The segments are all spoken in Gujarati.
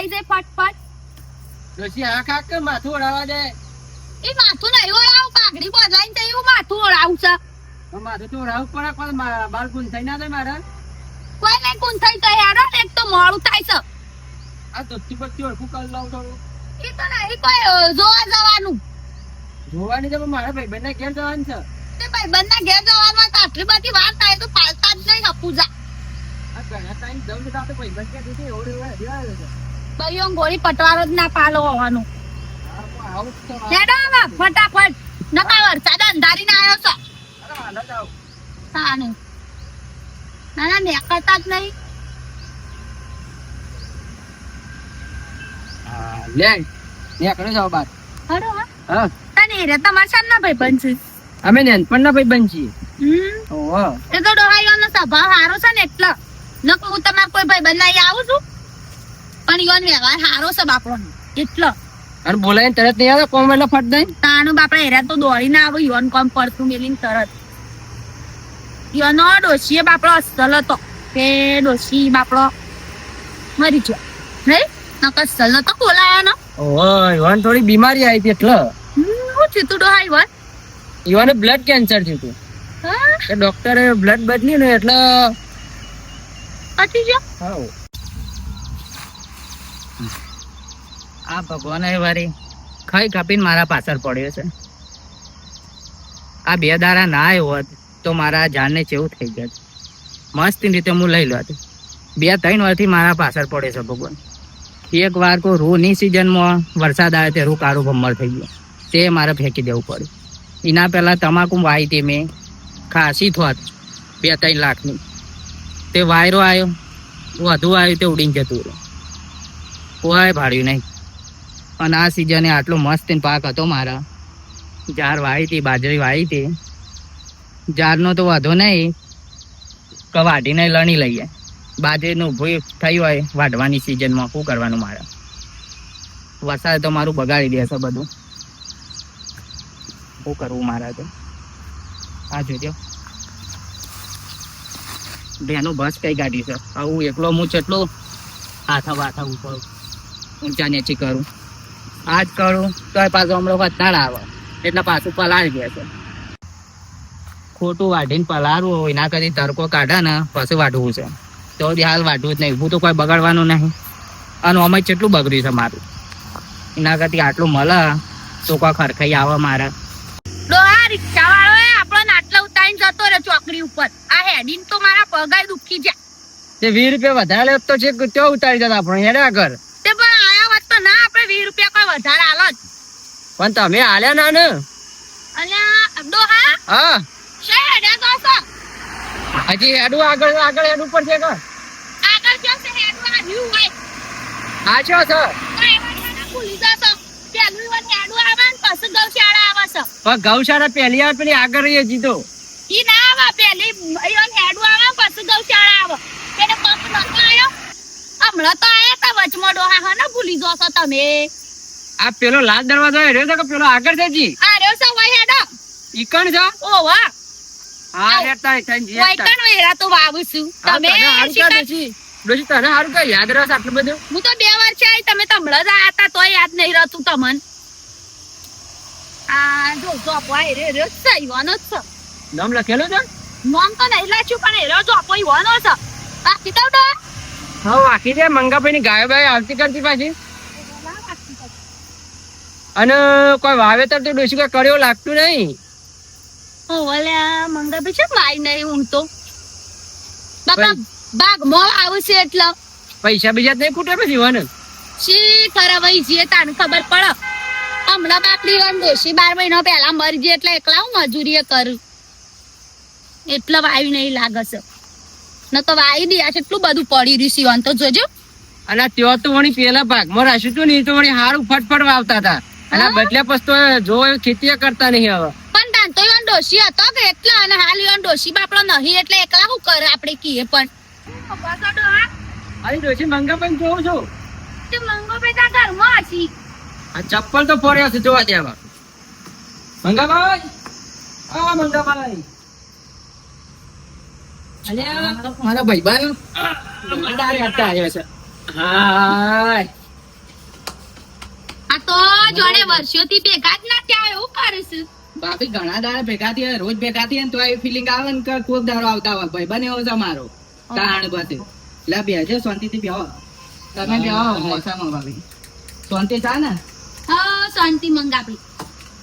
થઈ જાય ફટફટ. ડોશી આ કાક માથું ઓળાવા દે? એ માથું નહીં ઓળાવું પાઘડી બોલાઈને તો એવું માથું ઓળાવું છે. માથું તો ઓળાવું પડે પણ બાલ ગુંદ થઈ ના થાય મારા? કોઈ નહીં કોણ થઈ તો ને એક તો મોડું થાય છે. આ ધોતી બત્તી ઓળખું કરી લઉં થોડું. એ તો નહીં કોઈ જોવા જવાનું. જોવાની પણ મારા ભાઈ બંને ઘેર જવાનું છે? તે ભાઈબંધના ઘેર જવાનું તો આટલી બધી વાર થાય તો પાલતા જ નહીં હપુજા. આ ઘણા ટાઈમ જવું તો આપણે ભાઈ કે દીધી એવડે એવડે હજી છે. ભાઈઓ ગોળી પટવારો જ ના પાલો હોવાનું. પણ ફટાફટ. નકા વરસાદ અંધારીને આવ્યો છે. જ ના ના નીકળતા જ નહીં. લે નીકળો જાવ બાર. હડો હા. તને રે તમારા શાનના ભાઈ બનશે અમે નાનપણના ભાઈ બનશી હમ. ઓહો. એ તો ડોહાઈઓનો સ્વભાવ સારો છે ને એટલે. નકર હું તમાર કોઈ ભાઈ બનાવી આવું છું? પણ યોન વ્યવહાર સારો છે બાપડો એટલો. અને બોલાય તરત નહીં આવે કોમ એટલે ફટ દઈ તાનું બાપડા એરા તો દોડીને આવે યોન કોમ પડતું મેલીને તરત. યોનો ડોશીએ બાપડો અસલ હતો. કે ડોશી બાપડો મરી ગયો. નહીં? નકર અસલ નતો બોલાયો ને ઓહો ઈવન થોડી બીમારી આવી હતી એટલે. હું થયું ડોહા ઈવન? યોને બ્લડ કેન્સર થયું હતું. હા? ડોક્ટરે બ્લડ બદલ્યું ને એટલે પતી ગયો? હાઉ. આ ભગવાન વારી ખાઈ કાપીને મારા પાછળ પડ્યો છે. આ બે દારા ના આવ્યો હોત તો મારા જાનને ચેવું થઈ ગયું મસ્ત રીતે હું લઈ લોત બે ત્રણ વારથી મારા પાછળ પડે છે ભગવાન. એક વાર કોઈ રૂની સિઝનમાં વરસાદ આવે તે રૂ કાળું ભમર થઈ ગયું. તે મારે ફેંકી દેવું પડ્યું. એના પહેલાં તમાકુ વાઈ હતી મેં ખાસી થોત બે ત્રણ લાખની. તે વાયરો આવ્યો, વધુ આવ્યું તે ઉડીને જતું રહ્યું. કોઈ ભાડ્યું નહીં. અને આ સિઝને આટલો મસ્ત પાક હતો મારા. જાર વાવી હતી, બાજરી વાવી હતી. જારનો તો વાંધો નહીં કે વાઢીને લણી લઈએ. બાજરીનું ઊભું થયું હોય, વાઢવાની સિઝનમાં શું કરવાનું મારે? વરસાદ તો મારું બગાડી દેશે બધું. શું કરવું મારા તો? આ જોજો. બેનું બસ કઈ ગાડી છે? આવું એકલો હું કેટલું હાથા વાથા ઉપર ઊંચા નીચી કરું. આજ કરું તો પાછું હમણાં વધારે આવે. એટલે પાછું પલાળી ગયા છે. ખોટું વાઢીને પલાળવું હોય એના કદી તડકો કાઢે ને પછી વાઢવું છે. તો બી હાલ વાઢવું જ નહીં. હું તો કોઈ બગાડવાનું નહીં. અને અમે કેટલું બગડ્યું છે મારું? એના કરતી આટલું મળે તો કોઈ ખરખાઈ આવે મારા. ચોકડી ઉપર. આ હેડીન તો મારા પગાય દુખી જાય તે વીસ રૂપિયા વધારે તો છે ત્યાં ઉતારી જતા આપણે? હેડ્યા આગળ તે પણ આયા વાત તો ના આપણે વીસ રૂપિયા કોઈ વધારે આલો જ. પણ તમે હાલ્યા ના ને? અલ્યા ડોહા હા? છે હેડ્યા તો છો હજી હેડું આગળ આગળ હેડું છે કે? આગળ છે હોય. હા છો ભૂલી જશો. પેલું હેડું આવે ને પછી ગૌશાળા આવે છે. પણ ગૌશાળા પહેલી વાર પેલી આગળ રહી જીતો ઈ ના આવે. પેલી ઈવન હેડું આવે પછી ગૌશાળા આવે. પંપ નતો આવ્યો હમણાં તો આયા તા વચમાં ડોહા હા ને? ભૂલી જશો તમે. આ પેલો લાલ દરવાજો રહ્યો છે કે પેલો આગળ છે જી? આ રહ્યો છે વઈ હેડો. ઈકણ છે? ઓ વાહ. હા હેડતા હેડતા જી. વૈકણ વેરા તો વાવું છું. તમે શિકાર- ડોશી? તને હારું કઈ યાદ રહેશે આટલું બધું? હું તો બે વાર છે તમે તો હમણાં જ આયા હતા તોય યાદ નહીં રહેતું તમને. આ જો જોપો આ રે રે છે ઈવાનો જ છે. નામ લખેલું છે? નામ તો નહીં લખ્યું પણ એરો જોપો ઈવાનો છે. તો ડો હા આખી છે મંગાભાઈ ની ગાયો બાય આવતી કરતી પાછી. અને કોઈ વાવેતર તો ડોસી કોઈ કર્યો લાગતું નહીં. ઓ મંગા બી છે વાઈ નહીં હું તો? બાપા બાગ મો આવશે એટલે. પૈસા બીજા નહીં ખૂટે પછી વન. શી કરાવઈ જે તાને ખબર પડે? હમણાં બાપડી વન ડોસી બાર મહિના પહેલા મરી જાય એટલે એકલા હું મજૂરી કરું. એટલે વાયુ નહીં લાગે છે. ન તો વાયુ દે છે એટલું બધું પડી રહ્યું સીવન તો જોજો. અને ત્યાં તો વળી પેલા ભાગમાં રાખ્યું હતું ને તો વળી હારું ફટફટ વાવતા હતા. અને બદલે પસ્તો જો ખેતી કરતા નહીં હવે. પણ તાન તો ઈવન ડોશી હતો કે એટલા અને હાલ યોન ડોશી બાપડો નહીં એટલે એકલા હું કરે આપણે કીએ પણ? અરે ડોશી મંગાભાઈ જોઉં છું. તે મંગો બેટા ઘરમાં હશી આ ચપ્પલ તો ફોડ્યા છે જોવા દેવા. મંગાભાઈ આ મંગાભાઈ અલ્યા મારા ભાઈબંધ. મંગારે હતા આવ્યા છે હાય. આ તો જોડે વર્ષોથી ભેગા જ ના ત્યાં એવું કરીશું ભાભી ઘણા દાડા ભેગા થયા રોજ ભેગા થયા ને તો એ ફિલિંગ આવે ને કે કોક દારો આવતા હોય ભાઈ બને એવો છે મારો તાણ બધે એટલે બેહજો શાંતિથી બેહો. તમે બેહો મોસામાં ભાભી. શાંતિ ચા ને? હા શાંતિ મંગાવી.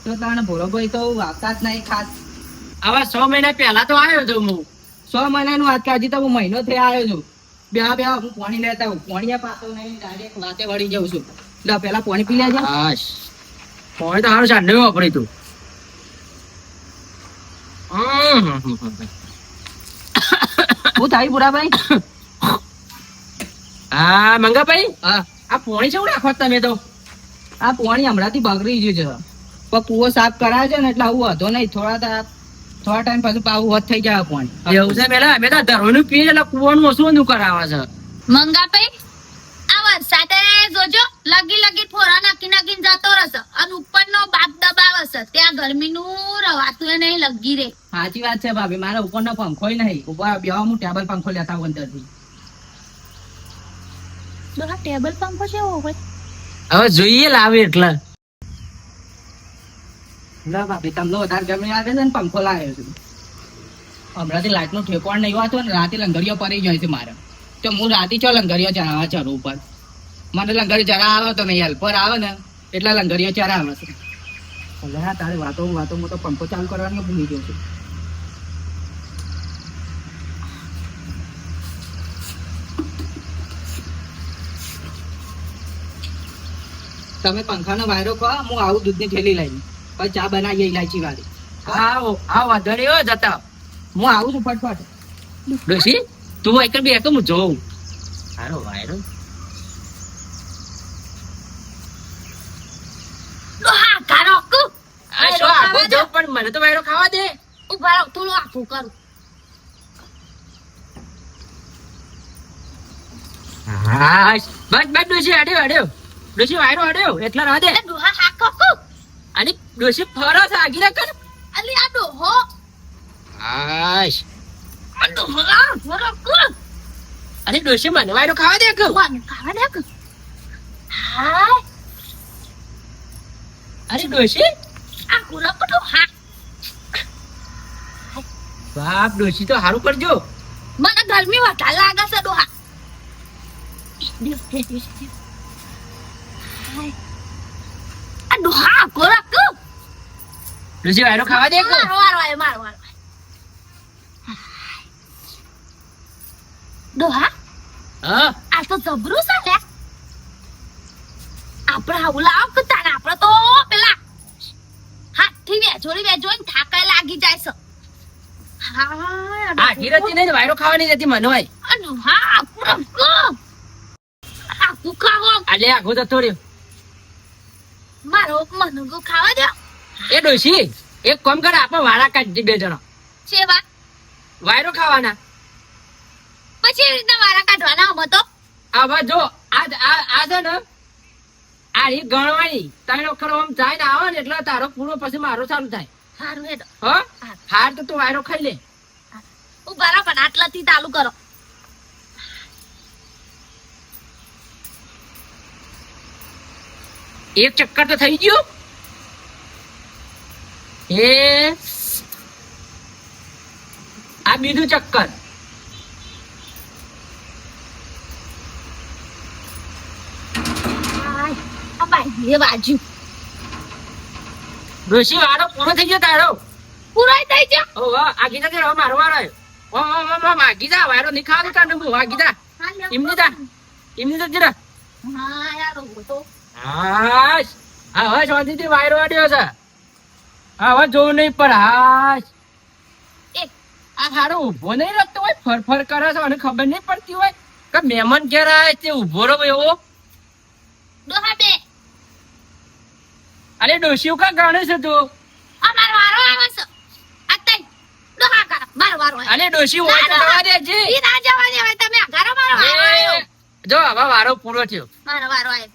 તો તાણ ભોરો ભાઈ તો આવતા જ નહીં ખાસ. હવે સો મહિના પહેલા તો આવ્યો છું હું. સો મહિનાનું વાત હજી તો હું મહિનો થયા આવ્યો છું. બે બે હું પોણી લેતા હું પાણી પાછો નહીં ડાયરેક્ટ વાતે વળી જાઉં છું. એટલે પેલા પાણી પી લેજો. હાશ. પોણી તો સારું સાંડે વાપરી તું. હું થાય બુરાભાઈ હા મંગાભાઈ? આ પોણી છે રાખો તમે તો. આ પાણી હમણાંથી બગડી ગયું છે. પણ કુવો સાફ કરાયો છે ને એટલે આવું હતો નહીં. થોડા તા- થોડા ટાઈમ પછી પાવું હોત થઈ જાય પાણી. એવું છે પેલા અમે તો ધરોનું પીએ એટલે કુવાનું ઓછું કરાવે છે. મંગાભાઈ લગી લગી ફોરા નાખી નાખીને જતો રહેશે. અને ઉપરનો બાપ દબાવશે ત્યાં ગરમીનું રવાતું નહીં લગી રે. સાચી વાત છે ભાભી મારા ઉપરનો પંખો નહીં. ઉપર બેવા હું ટેબલ પંખો લેતા આવું અંદરથી. ટેબલ પંખો છે હવે જોઈએ લાવે એટલે. ના ભાભી તમને વધારે ગમે આવે છે ને પંખો લાવ્યો છું. હમણાંથી લાઈટનું ઠેકવાણ નહીં હોતો ને રાતે લંગડીઓ પડી જાય છે મારે. તો હું રાતે ચો લંગડીઓ ચરાવવા ચરું ઉપર? મને લંગર જરા આવે તો નહીં હેલ્પર આવે ને એટલે લંગડીઓ આવે છે. હા તારે વાતો વાતો હું તો પંખો ચાલુ કરવાનું ભૂલી ગયો છું. તમે પંખાનો વાયરો કહો હું આવું દૂધની થેલી લઈને. પછી ચા બનાવીએ ઇલાયચી વાળી. આવો આવો વાંધો જતા હું આવું છું ફટફટ. ડોસી તું એક બે એક હું જોઉં. સારો વાયરો ડોહા કારો કુ આ શું આગો જાઉં પણ મને તો વાયરો ખાવા દે. ઊભા રહો થોડું આખું કરું. હાશ બસ બસ ડોશી અડ્યો અડ્યો ડોશી વાયરો અડ્યો એટલા રાહ દે. ડોહા હા કકુ અને ડોશી ફરો છે આગી કર અલી આ ડોહો. હાશ. આ ડોહો ફરો કુ અને ડોશી મને વાયરો ખાવા દે ખાવા દે કુ હાય. અરે ડોશી. આ કુરો કુટુ હા. બાપ ડોશી તો સારું કરજો. મને ગરમી વધારે લાગે છે ડોહા. આ ડોહા કુરો કુ. ડોશી વાયરો ખાવા દે કહું મારો વારો મારો વારો ડોહા હા? આ તો જબરું છે લે આપણે આવું લાવ કે તાને આપણે તો પેલા હાથથી વેચોડી વેચોડી થાકાય લાગી જાય છે. નહીં વાયરો ખાવાની નથી મને હોય આજે જતો રહ્યો મારો મનુગો ખાવા દો. એ ડોશી એક કામ કર આપણે વાળા કાઢી બે જણા. સેવા વાયરો ખાવાના. પછી રીતના વારા કાઢવાના હમ તો? આવા જો આજ આ આ ને આ રીત ગણવાની ત્રણ વખત આમ જાય ને આવે ને એટલે તારો પૂરો પછી મારો ચાલુ થાય. હારું હેડો. હો? હાર તો તું વાયરો ખાઈ લે. ઊભા રહો પણ આટલાથી ચાલુ કરો. એક ચક્કર તો થઈ ગયું. એ આ બીજું ચક્કર. બાજુ. ઋષિ વાળો પૂરો થઈ ગયો તારો. પૂરાઈ થઈ ગયો. ઓ વાહ આ ગીતા મારવા મારો આ ગીતા વાયરો ખાવાનું તાને હું હા, લ્યો. એમની તા એમની તા જરા હા યાર હું તો હા હવે શાંતિથી વાયરો અડ્યો છે હા હવે જોવું નહીં પણ એક આ હારો ઊભો નહીં રહેતો હોય ફરફર કરે છે અને ખબર નહીં પડતી હોય કે મહેમાન ક્યારે આવે તે ઊભો રહો એવો અરે ડોશીઓ કા ગાણે છે તું અમારો વારો આવે છે આ તઈ ડોહા કરો મારો વારો આવ્યો. ડોશી હોય તો જવા દેજે. ઈ ના જવા દેવાય તમે આઘારો મારો વારો આવ્યો. જો હવે વારો પૂરો થયો. મારો વારો આવ્યો.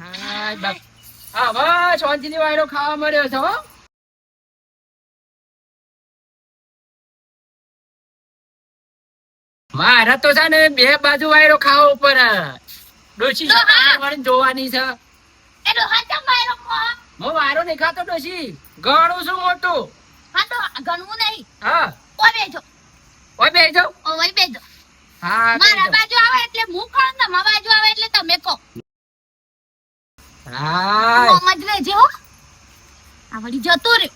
હાય બાપ. હવે શાંતિથી વાયરો ખાવા મળ્યો છે હો. મારા તો છે ને બે બાજુ વાયરો ખાવા ઉપર. ડોશી. વળી જોવાની છે. હું વાયરો નહીં ખાતો ડોશી. ઘણું શું મોટું. હા તો ઘણું નહીં. હા. ઓ બેજો. ઓય બેહી ઓ વઈ બેજો. હા મારા બાજુ આવે એટલે હું કહું તમારા બાજુ આવે એટલે તમે કહો. જાઓ. હાય. મોમ હો. આ જતો રે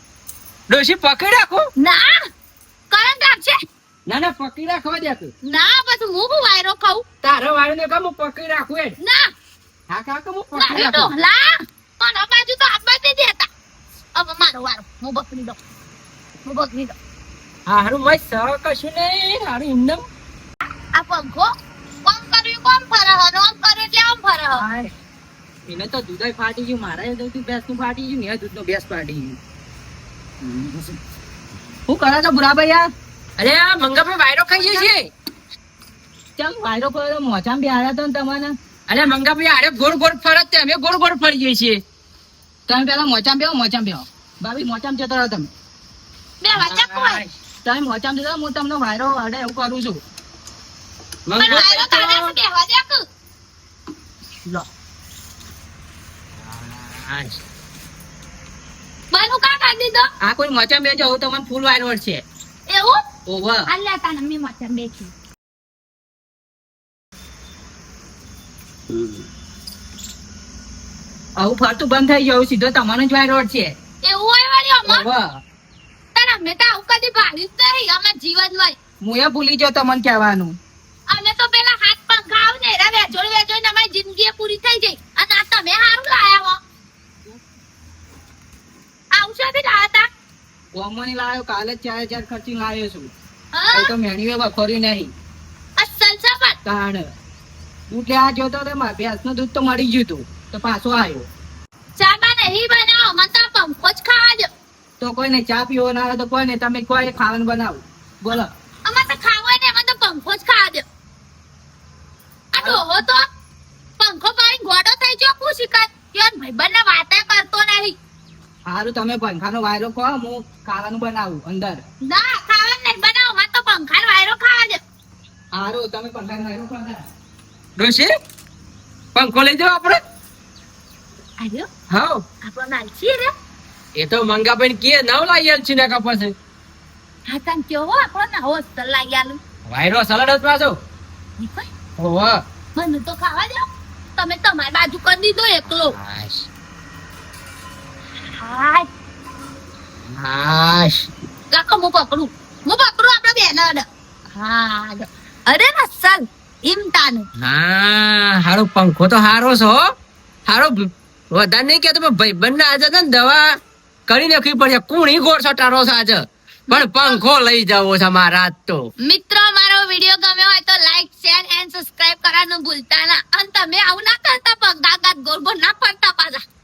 ડોશી પકડી રાખો. ના કરંટ ના ના પકડી રાખવા દે તું. ના પછી હું હું વાયરો ખાઉં તારો વાયરો ને કામ હું પકડી રાખું એ ના. હા કાકા હું પકડી રાખું. લા મારા બાજુ તો હાથ બાંધી દેતા હવે મારો વારો હું બકરી દઉં. હું બકરી દઉં. હારું મય સહ કશું નહીં હારું એમને. આ પંખો કોમ કર્યું કોમ ફરે હે ને આમ કર્યું એટલે આમ ફરે હાય. એને તો દૂધ ફાટી ગયું મારા દૂધ ભેંસનું ફાટી ગયું ને દૂધનું ભેંસ ફાટી ગયું. શું કરે તો બુરા ભાઈ અરે આ મંગાભાઈ વાયરો ખાઈએ છે. ચમ વાયરો પર બી બેહાડ્યા તો ને તમને અરે મંગાભાઈ આરે ગોળ ગોળ ફરત અમે ગોળ ગોળ ફરીએ છીએ તમે પેલા મોચામાં બેહો મોચામાં બેહો. ભાભી મોચામાં જતો રહો તમે. બે વાચક હોય તમે મોચામ જતો હું તમને વાયરો અડે એવું કરું છું. આ કોઈ મોચામાં બેજો હું તમને ફૂલ વાયરો છે એવું? ઓવર અલ્યા તાને મેં મચમ બેઠી. આવું ફરતું બંધ થઈ ગયું સીધો તમારો જ વાયરો છે એવું હોય વળી ઓવર તારે અમે તો આવું કદી હું એ ભૂલી જતો મને કહેવાનું. અમે તો પેલા હાથ પંખા આવ ને એરા વેચોડી ને અમારી જિંદગી પૂરી થઈ ગઈ. અને આ તમે હારું લાયા હો. આવશે બી લાયા તા ઓમોની લાવ્યો કાલે ચાર ખર્ચી લાયો છું? એ તો મેણીએ વખોરી નહીં. અસલ સાબત તાણ. દૂધ લેવા જોતો તો મારે ભેંસનું દૂધ તો મળી ગયું તું તો પાછો આવ્યો. ચાબા નહીં બનાવો મને તો પંખો જ ખાવા દો. તો કોઈને ચા પીવો ના આવે તો કોઈ ને તમે કોઈ ખાવાનું બનાવો. બોલો. અમારે તો ખાવું હોય ને તો પંખો જ ખાવા દો. આ ડોહો તો પંખો પાડી ગોડો થઈ ગયો હું શિકાયત યાર ભાઈબંધ ને વાતે કરતો નહીં. સારું તમે પંખાનો વાયરો કહો હું ખાવાનું બનાવું અંદર. ના ખાવા નહીં બનાવો મને તો પંખા વાયરો ખાવા દો. સારું તમે પંખાનો વાયરો ખાવા ડોશી પંખો લઈ જાઓ આપણે. આવ્યો હા આપણો નાલચી રે. એ તો મંગાભાઈ કે નવ લાવી છે ને કપાસ હા તને કેવો આપણો વાયરો સલાડ જ પાછો. મને તો ખાવા દો. તમે તમારી બાજુ કરી દીધો એકલો. હાય હાશ. કાકો હું પકડું. હું પકડું હા અરે રસલ ઇમતાનું હા હારો પંખો તો હારો છો હો. હારો વધારે નહીં કે તમે ભાઈ બંને આજે ને દવા કરી નાખવી પડશે કુણી ગોળ છટારો છો આજે. પણ પંખો લઈ જવો છે મારા તો. મિત્રો, મારો વીડિયો ગમ્યો હોય તો લાઈક શેર એન્ડ સબસ્ક્રાઇબ કરવાનું ભૂલતા ના. અને તમે આવું ના કરતા પગ ગોળ ગોળ ના પડતા પાછા.